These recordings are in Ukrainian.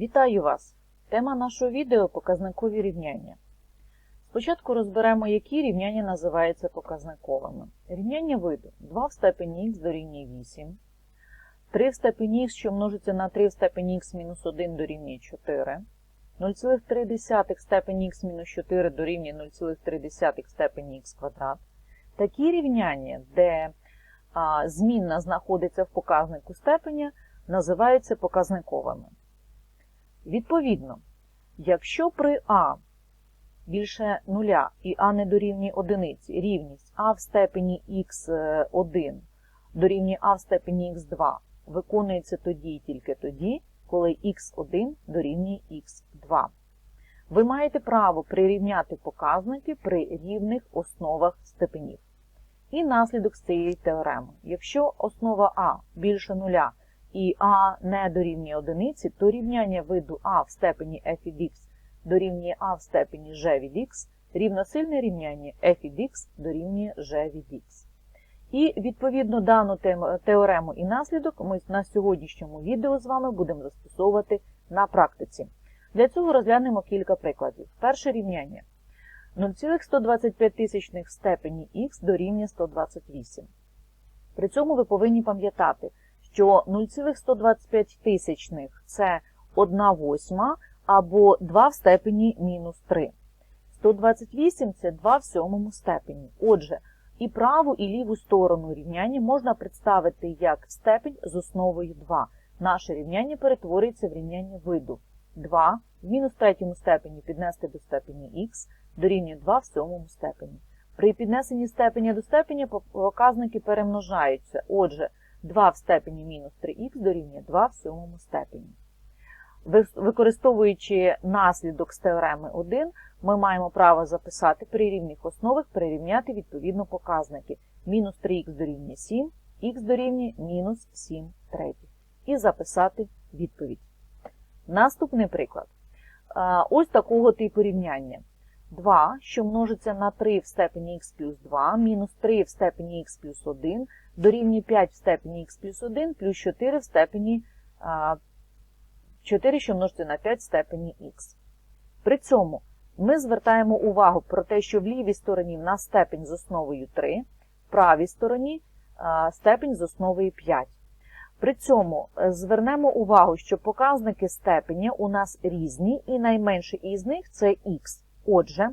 Вітаю вас! Тема нашого відео показникові рівняння. Спочатку розберемо, які рівняння називаються показниковими. Рівняння виду 2 в степені х дорівнює 8, 3 в степені х, що множиться на 3 в степені х мінус 1 дорівнює 4, 0,3 в степені х мінус 4 дорівнює 0,3 в степені х квадрат. Такі рівняння, де а, змінна знаходиться в показнику степеня, називаються показниковими. Відповідно, якщо при а більше нуля і а не дорівнює одиниці, рівність а в степені х1 дорівнює а в степені х2 виконується тоді і тільки тоді, коли х1 дорівнює х2. Ви маєте право прирівняти показники при рівних основах степенів. І наслідок з цієї теореми. Якщо основа а більше нуля і а не дорівнює одиниці, то рівняння виду а в степені f від x дорівнює а в степені g від x, рівносильне рівняння f від x дорівнює g від x. І відповідно дану теорему і наслідок ми на сьогоднішньому відео з вами будемо застосовувати на практиці. Для цього розглянемо кілька прикладів. Перше рівняння. 0,125 в степені х дорівнює 128. При цьому ви повинні пам'ятати, що 0,125 тисячних – це 1 восьма або 2 в степені мінус 3. 128 – це 2 в сьомому степені. Отже, і праву, і ліву сторону рівняння можна представити як степень з основою 2. Наше рівняння перетворюється в рівняння виду. 2 в мінус третьому степені піднести до степені х дорівнює 2 в сьомому степені. При піднесенні степеня до степеня показники перемножаються. Отже, 2 в степені мінус 3х дорівнює 2 в сьомому степені. Використовуючи наслідок з теореми 1, ми маємо право записати при рівних основах, прирівняти відповідно показники. Мінус 3х дорівнює 7, х дорівнює мінус 7 третіх. І записати відповідь. Наступний приклад. Ось такого типу рівняння. 2, що множиться на 3 в степені х плюс 2, мінус 3 в степені х плюс 1, дорівнює 5 в степені х плюс 1, плюс 4 в степені 4, що множиться на 5 в степені х. При цьому ми звертаємо увагу про те, що в лівій стороні в нас степень з основою 3, в правій стороні степень з основою 5. При цьому звернемо увагу, що показники степеня у нас різні, і найменший із них це х. Отже,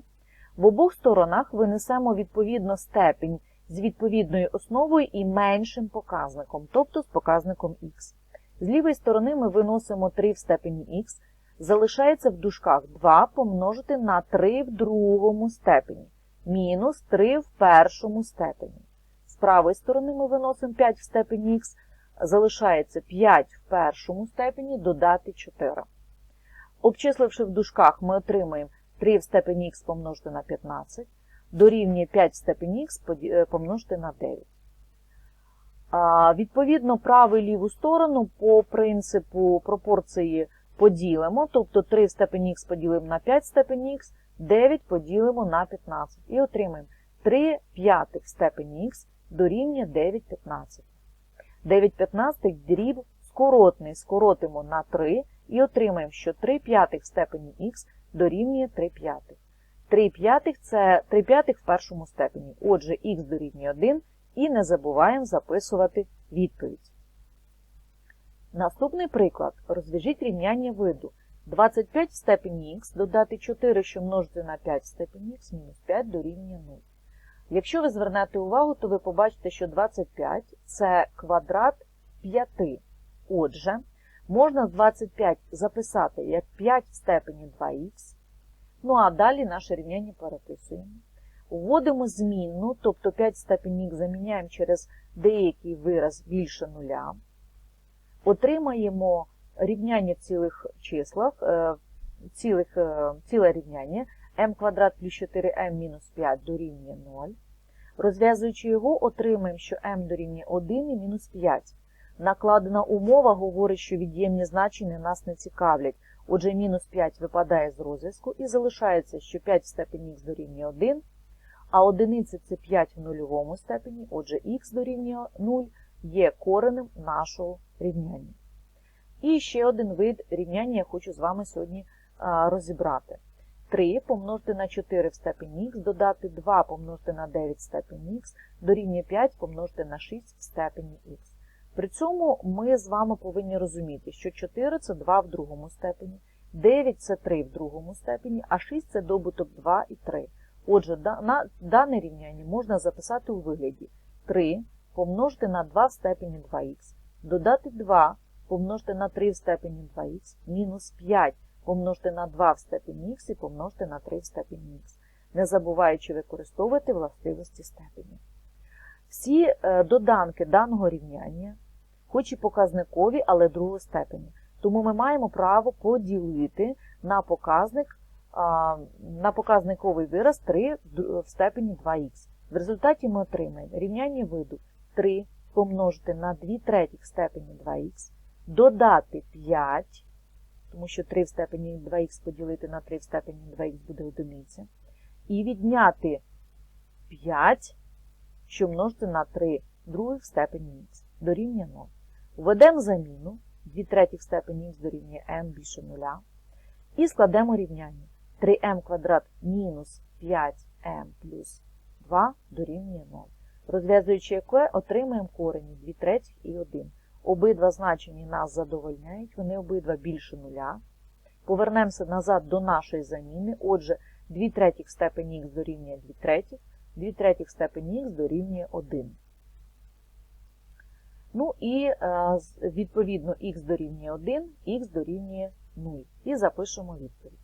в обох сторонах винесемо відповідно степень з відповідною основою і меншим показником, тобто з показником х. З лівої сторони ми виносимо 3 в степені х, залишається в дужках 2 помножити на 3 в другому степені, мінус 3 в першому степені. З правої сторони ми виносимо 5 в степені х, залишається 5 в першому степені додати 4. Обчисливши в дужках, ми отримаємо 3 в степені х помножити на 15, дорівнює 5 в степені х помножити на 9. А, Відповідно, праву і ліву сторону по принципу пропорції поділимо, тобто 3 в степені х поділимо на 5 в степені х, 9 поділимо на 15. І отримаємо 3 п'ятих в степені х дорівнює 9 15. 9 15 дріб скоротний скоротимо на 3 і отримаємо, що 3 п'ятих в степені х дорівнює 3 п'ятих. 3 п'ятих – це 3 п'ятих в першому степені. Отже, х дорівнює 1 і не забуваємо записувати відповідь. Наступний приклад. Розв'яжіть рівняння виду. 25 в степені х додати 4, що множиться на 5 в степені х, мінус 5 дорівнює 0. Якщо ви звернете увагу, то ви побачите, що 25 це квадрат 5. Отже, можна 25 записати як 5 в степені 2х. Ну а далі наше рівняння переписуємо. Вводимо змінну, тобто 5 в степені х заміняємо через деякий вираз більше нуля. Отримаємо рівняння в цілих числах, цілих, ціле рівняння m квадрат плюс 4m мінус 5 дорівнює 0. Розв'язуючи його, отримаємо, що m дорівнює 1 і мінус 5. Накладена умова говорить, що від'ємні значення нас не цікавлять. Отже, мінус 5 випадає з розв'язку і залишається, що 5 в степені х дорівнює 1, а одиниця це 5 в нульовому степені, отже, х дорівнює 0 є коренем нашого рівняння. І ще один вид рівняння я хочу з вами сьогодні розібрати. 3 помножити на 4 в степені х, додати 2 помножити на 9 в степені х, дорівнює 5 помножити на 6 в степені х. При цьому ми з вами повинні розуміти, що 4 це 2 в другому степені, 9 це 3 в другому степені, а 6 це добуток 2 і 3. Отже, на дане рівняння можна записати у вигляді 3 помножити на 2 в степені 2х, додати 2 помножити на 3 в степені 2х, мінус 5 помножити на 2 в степені х і помножити на 3 в степені х, не забуваючи використовувати властивості степені. Всі е, доданки даного рівняння, хоч і показникові, але другої степені. Тому ми маємо право поділити на показник, на показниковий вираз 3 в степені 2х. В результаті ми отримаємо рівняння виду 3 помножити на 2 третіх степені 2х, додати 5, тому що 3 в степені 2х поділити на 3 в степені 2х буде одиниця, і відняти 5, що множити на 3 других в степені х дорівнює 0. Введемо заміну 2 третіх степені х дорівнює m більше 0. І складемо рівняння. 3m квадрат мінус 5m плюс 2 дорівнює 0. Розв'язуючи яке, отримаємо корені 2 третіх і 1. Обидва значення нас задовольняють, вони обидва більше нуля. Повернемося назад до нашої заміни. Отже, 2 третіх степені х дорівнює 2 третіх, 2 третіх степені х дорівнює 1. Ну і е, відповідно х дорівнює 1, х дорівнює 0. І запишемо відповідь.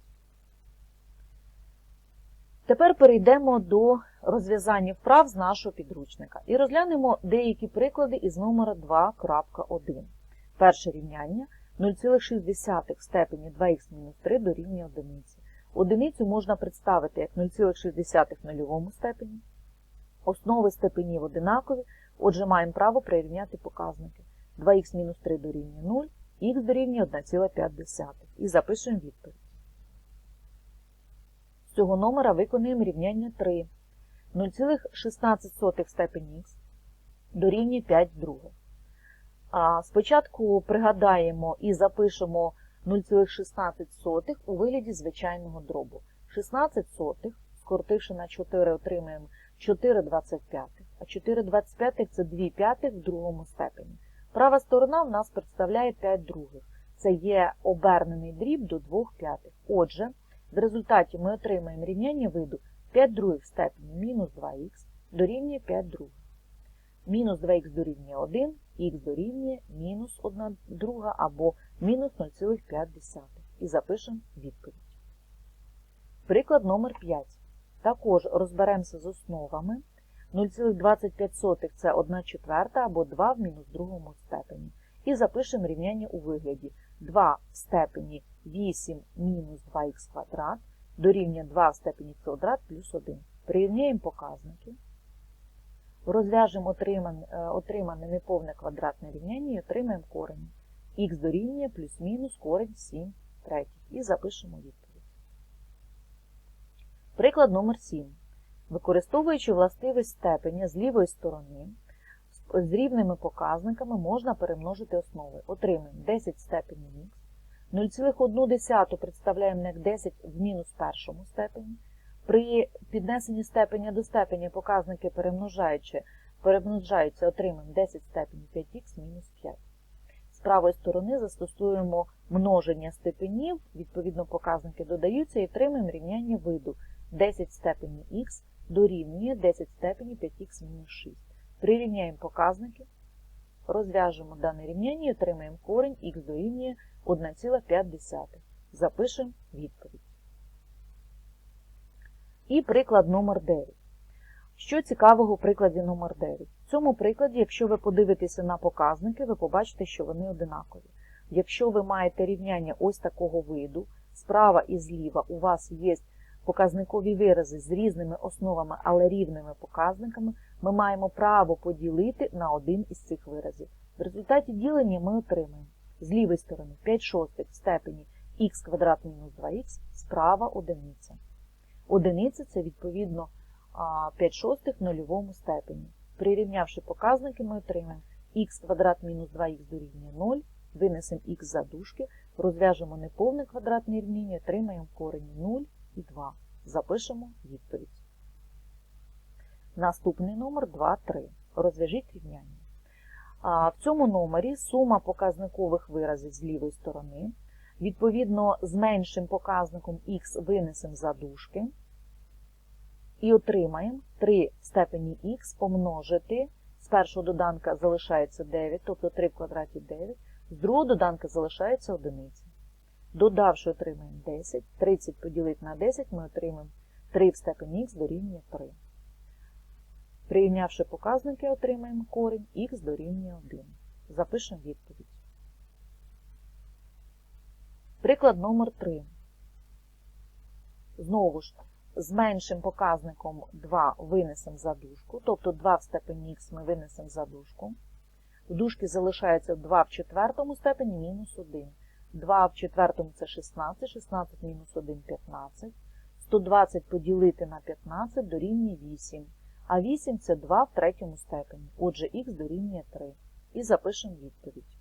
Тепер перейдемо до розв'язання вправ з нашого підручника і розглянемо деякі приклади із номера 2.1. Перше рівняння 0,6 в степені 2х-3 дорівнює 1. Одиницю можна представити як 0,6 в нульовому степені. Основи степенів одинакові, отже маємо право прирівняти показники. 2х-3 дорівнює 0, х дорівнює 1,5. І запишемо відповідь. З цього номера виконуємо рівняння 3. 0,16 в степені х дорівнює 5 других. А спочатку пригадаємо і запишемо 0,16 у вигляді звичайного дробу. 16 сотих, скоротивши на 4, отримаємо 4,25. А 4,25 це 2 п'ятих в другому степені. Права сторона в нас представляє 5 других. Це є обернений дріб до 2 п'ятих. Отже, в результаті ми отримаємо рівняння виду 5 других в степені мінус 2х дорівнює 5 других. Мінус 2х дорівнює 1, х дорівнює мінус 1 друга або мінус 0,5. І запишемо відповідь. Приклад номер 5. Також розберемося з основами. 0,25 це 1 четверта або 2 в мінус другому степені. І запишемо рівняння у вигляді 2 в степені 8 мінус 2х квадрат дорівнює 2 в степені квадрат плюс 1. Прирівняємо показники. Розв'яжемо отримане, отримане неповне квадратне рівняння і отримаємо корені. х дорівнює плюс-мінус корень 7 третіх. І запишемо відповідь. Приклад номер 7. Використовуючи властивість степеня з лівої сторони, з- рівними показниками можна перемножити основи. Отримаємо 10 в степені х, 0,1 представляємо як 10 в мінус першому степені. При піднесенні степеня до степеня показники перемножаючи, перемножаються, отримаємо 10 в степені 5х мінус 5. З правої сторони застосуємо множення степенів, відповідно показники додаються і отримаємо рівняння виду 10 в степені х дорівнює 10 в степені 5х-6. Прирівняємо показники, розв'яжемо дане рівняння і отримаємо корінь х дорівнює 1,5. Запишемо відповідь. І приклад номер 9. Що цікавого у прикладі номер 9? В цьому прикладі, якщо ви подивитеся на показники, ви побачите, що вони одинакові. Якщо ви маєте рівняння ось такого виду, справа і зліва у вас є показникові вирази з різними основами, але рівними показниками, ми маємо право поділити на один із цих виразів. В результаті ділення ми отримаємо з лівої сторони 5 шостих в степені х квадрат мінус 2х, справа одиниця. Одиниця це відповідно 5 шостих в нульовому степені. Прирівнявши показники, ми отримаємо х квадрат мінус 2х дорівнює 0, винесемо х за дужки, розв'яжемо неповне квадратне рівняння, отримаємо корені 0 і 2. Запишемо відповідь. Наступний номер 2, 3. Розв'яжіть рівняння. В цьому номері сума показникових виразів з лівої сторони. Відповідно, з меншим показником х винесемо за дужки і отримаємо 3 в степені х помножити. З першого доданка залишається 9, тобто 3 в квадраті 9, з другого доданка залишається 1. Додавши, отримаємо 10, 30 поділити на 10, ми отримаємо 3 в степені х дорівнює 3. Прирівнявши показники, отримаємо корінь х дорівнює 1. Запишемо відповідь. Приклад номер 3. Знову ж, з меншим показником 2 винесемо за дужку, тобто 2 в степені х ми винесемо за дужку. В дужці залишається 2 в четвертому степені мінус 1. 2 в четвертому це 16, 16 мінус 1 – 15. 120 поділити на 15 дорівнює 8. А 8 це 2 в третьому степені. Отже, х дорівнює 3. І запишемо відповідь.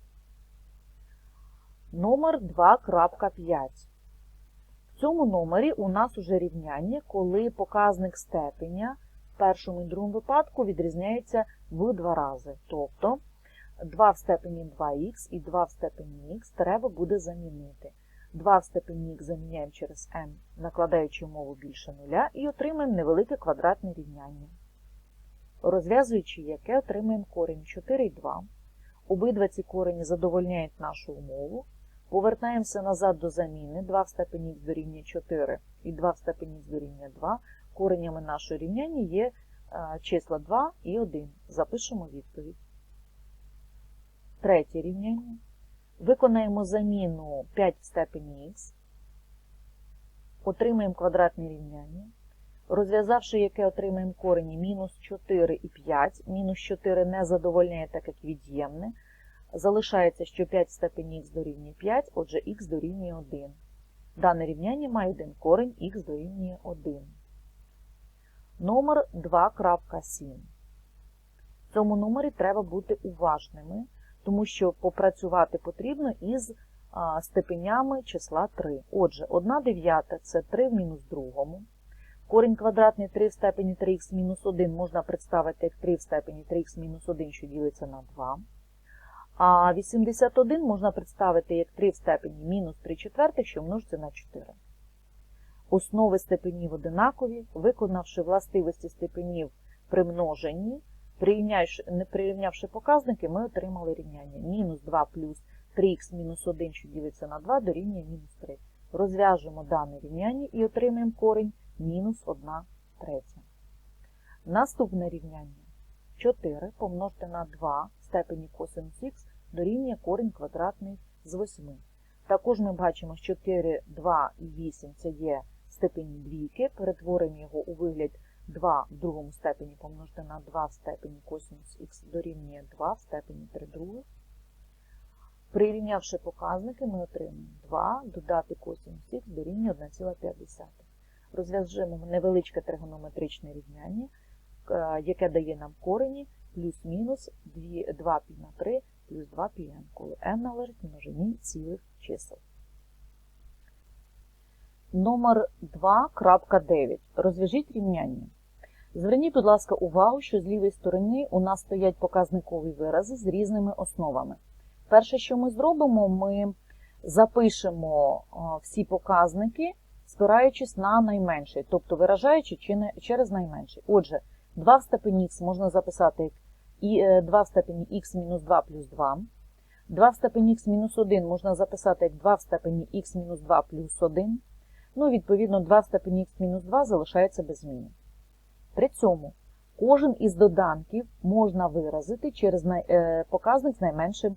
Номер 2.5. В цьому номері у нас уже рівняння, коли показник степеня в першому і другому випадку відрізняється в два рази. Тобто 2 в степені 2х і 2 в степені х треба буде замінити. 2 в степені х заміняємо через m, накладаючи умову більше нуля, і отримаємо невелике квадратне рівняння. Розв'язуючи яке, отримаємо корінь 4 і 2. Обидва ці корені задовольняють нашу умову. Повертаємося назад до заміни. 2 в степені х дорівнює 4 і 2 в степені х дорівнює 2. Коренями нашого рівняння є числа 2 і 1. Запишемо відповідь. Третє рівняння. Виконаємо заміну 5 в степені х. Отримаємо квадратне рівняння. Розв'язавши яке отримаємо корені мінус 4 і 5. Мінус 4 не задовольняє, так як від'ємне. Залишається, що 5 в степені х дорівнює 5, отже х дорівнює 1. Дане рівняння має один корень х дорівнює 1. Номер 2.7. В цьому номері треба бути уважними, тому що попрацювати потрібно із степенями числа 3. Отже, 1 дев'ята – це 3 в мінус другому. Корінь квадратний 3 в степені 3х мінус 1 можна представити як 3 в степені 3х мінус 1, що ділиться на 2. А 81 можна представити як 3 в степені мінус 3 четвертих, що множиться на 4. Основи степенів одинакові, виконавши властивості степенів при множенні, не прирівнявши показники, ми отримали рівняння. Мінус 2 плюс 3х мінус 1, що ділиться на 2, дорівнює мінус 3. Розв'яжемо дане рівняння і отримаємо корінь мінус 1 третя. Наступне рівняння 4 помножити на 2 в степені косинус х дорівнює корінь квадратний з 8. Також ми бачимо, що 4, 2 і 8 це є степені двійки. Перетворимо його у вигляд 2 в другому степені помножити на 2 в степені косинус х дорівнює 2 в степені 3 других. Прирівнявши показники, ми отримаємо 2 додати косинус х дорівнює 1,5. Розв'яжемо невеличке тригонометричне рівняння, яке дає нам корені плюс-мінус 2 пі на 3 плюс 2 пі n, коли n належить множині цілих чисел. Номер 2.9. Розв'яжіть рівняння. Зверніть, будь ласка, увагу, що з лівої сторони у нас стоять показникові вирази з різними основами. Перше, що ми зробимо, ми запишемо всі показники, спираючись на найменший, тобто виражаючи через найменший. Отже, 2 в степені х можна записати як 2 в степені х мінус 2 плюс 2. 2 в степені х мінус 1 можна записати як 2 в степені х мінус 2 плюс 1. Ну, відповідно, 2 в степені х мінус 2 залишається без зміни. При цьому кожен із доданків можна виразити через показник з найменшим,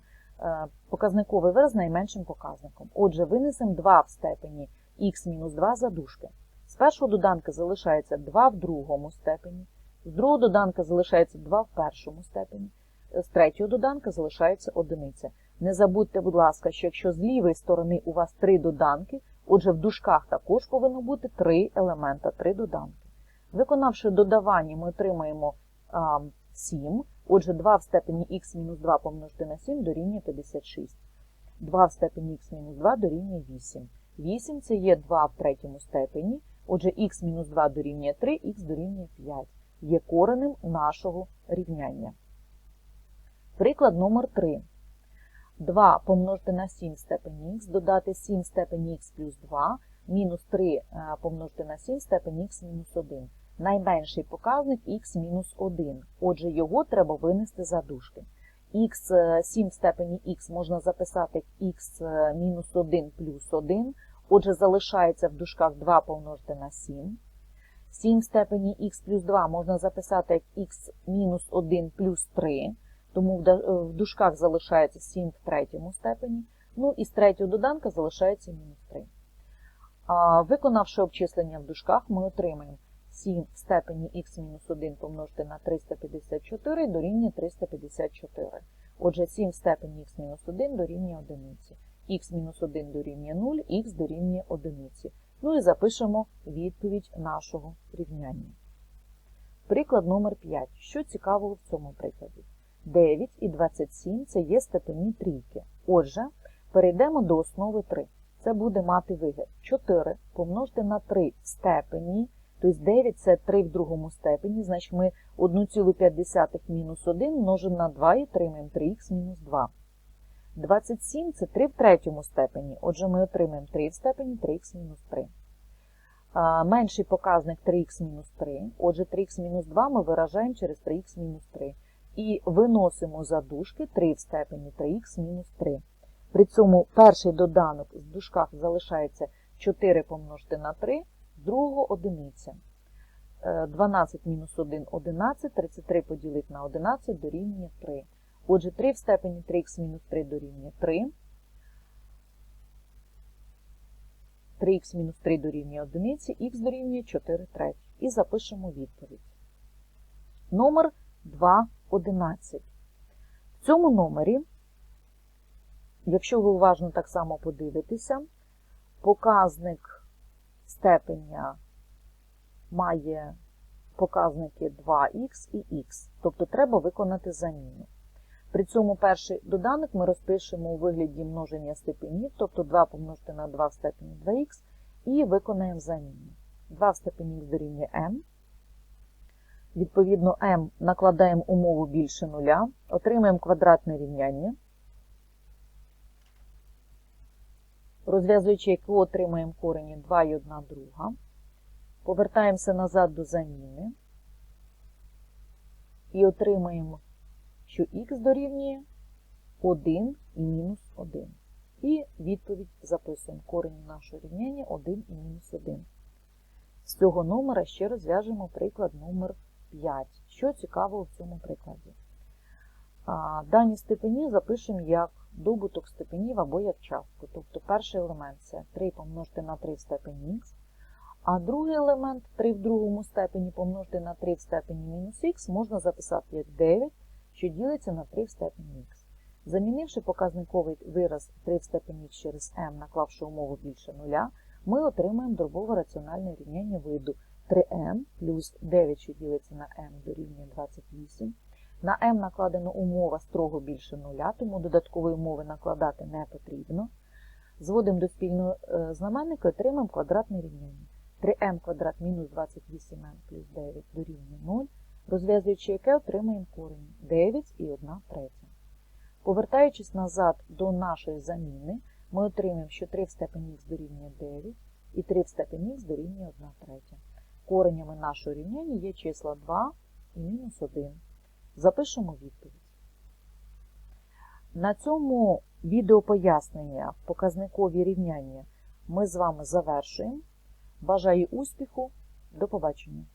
показниковий вираз з найменшим показником. Отже, винесемо 2 в степені х мінус 2 за дужки. З першого доданка залишається 2 в другому степені, з другого доданка залишається 2 в першому степені, з третього доданка залишається одиниця. Не забудьте, будь ласка, що якщо з лівої сторони у вас три доданки, отже, в дужках також повинно бути три елемента, три доданки. Виконавши додавання, ми отримаємо а, 7. Отже, 2 в степені х мінус 2 помножити на 7 дорівнює 56. 2 в степені х мінус 2 дорівнює 8. 8 це є 2 в третьому степені, отже х мінус 2 дорівнює 3, х дорівнює 5. Є коренем нашого рівняння. Приклад номер 3. 2 помножити на 7 в степені х, додати 7 в степені х плюс 2, мінус 3 е, помножити на 7 в степені х мінус 1. Найменший показник х мінус 1. Отже, його треба винести за дужки. х 7 в степені х можна записати х е, мінус 1 плюс 1. Отже, залишається в дужках 2 помножити на 7. 7 в степені х плюс 2 можна записати як х мінус 1 плюс 3. Тому в е, дужках залишається 7 в третьому степені. Ну і з третього доданка залишається мінус 3. Виконавши обчислення в дужках, ми отримаємо 7 в степені х мінус 1 помножити на 354 дорівнює 354. Отже, 7 в степені х мінус 1 дорівнює 1. х мінус 1 дорівнює 0, х дорівнює 1. Ну і запишемо відповідь нашого рівняння. Приклад номер 5. Що цікавого в цьому прикладі? 9 і 27 це є степені трійки. Отже, перейдемо до основи 3. Це буде мати вигляд 4 помножити на 3 в степені, тобто 9 це 3 в другому степені, значить ми 1,5 мінус 1 множимо на 2 і отримаємо 3х мінус 2. 27 це 3 в третьому степені, отже ми отримаємо 3 в степені 3х мінус 3. Менший показник 3х мінус 3, отже 3х мінус 2 ми виражаємо через 3х мінус 3 і виносимо за дужки 3 в степені 3х мінус 3. При цьому перший доданок в дужках залишається 4 помножити на 3, з другого одиниця. Е, 12 мінус 1 – 11, 33 поділити на 11 дорівнює 3. Отже, 3 в степені 3х мінус 3 дорівнює 3. 3х мінус 3 дорівнює 1, х дорівнює 4 треті. І запишемо відповідь. Номер 2,11. В цьому номері, якщо ви уважно так само подивитеся, показник степеня має показники 2х і х, тобто треба виконати заміну. При цьому перший доданок ми розпишемо у вигляді множення степенів, тобто 2 помножити на 2 в степені 2х, і виконаємо заміну. 2 в степені дорівнює m. Відповідно, m накладаємо умову більше нуля, отримаємо квадратне рівняння. Розв'язуючи яке отримаємо корені 2 і 1 друга. Повертаємося назад до заміни і отримаємо, що х дорівнює 1 і мінус 1. І відповідь записуємо корені нашого рівняння 1 і мінус 1. З цього номера ще розв'яжемо приклад номер 5. Що цікавого в цьому прикладі? Дані степені запишемо як добуток степенів або як частку. Тобто перший елемент це 3 помножити на 3 в степені х, а другий елемент 3 в другому степені помножити на 3 в степені мінус х можна записати як 9, що ділиться на 3 в степені х. Замінивши показниковий вираз 3 в степені х через m, наклавши умову більше нуля, ми отримаємо дробове раціональне рівняння виду 3m плюс 9, що ділиться на m дорівнює 28. На m накладена умова строго більше нуля, тому додаткової умови накладати не потрібно. Зводимо до спільного е, знаменника і отримаємо квадратне рівняння. 3m квадрат мінус 28m плюс 9 дорівнює 0, розв'язуючи яке отримаємо корінь 9 і 1 третя. Повертаючись назад до нашої заміни, ми отримаємо, що 3 в степені х дорівнює 9 і 3 в степені х дорівнює 1 третя. Коренями нашого рівняння є числа 2 і мінус 1. Запишемо відповідь. На цьому відеопояснення показникові рівняння ми з вами завершуємо. Бажаю успіху. До побачення!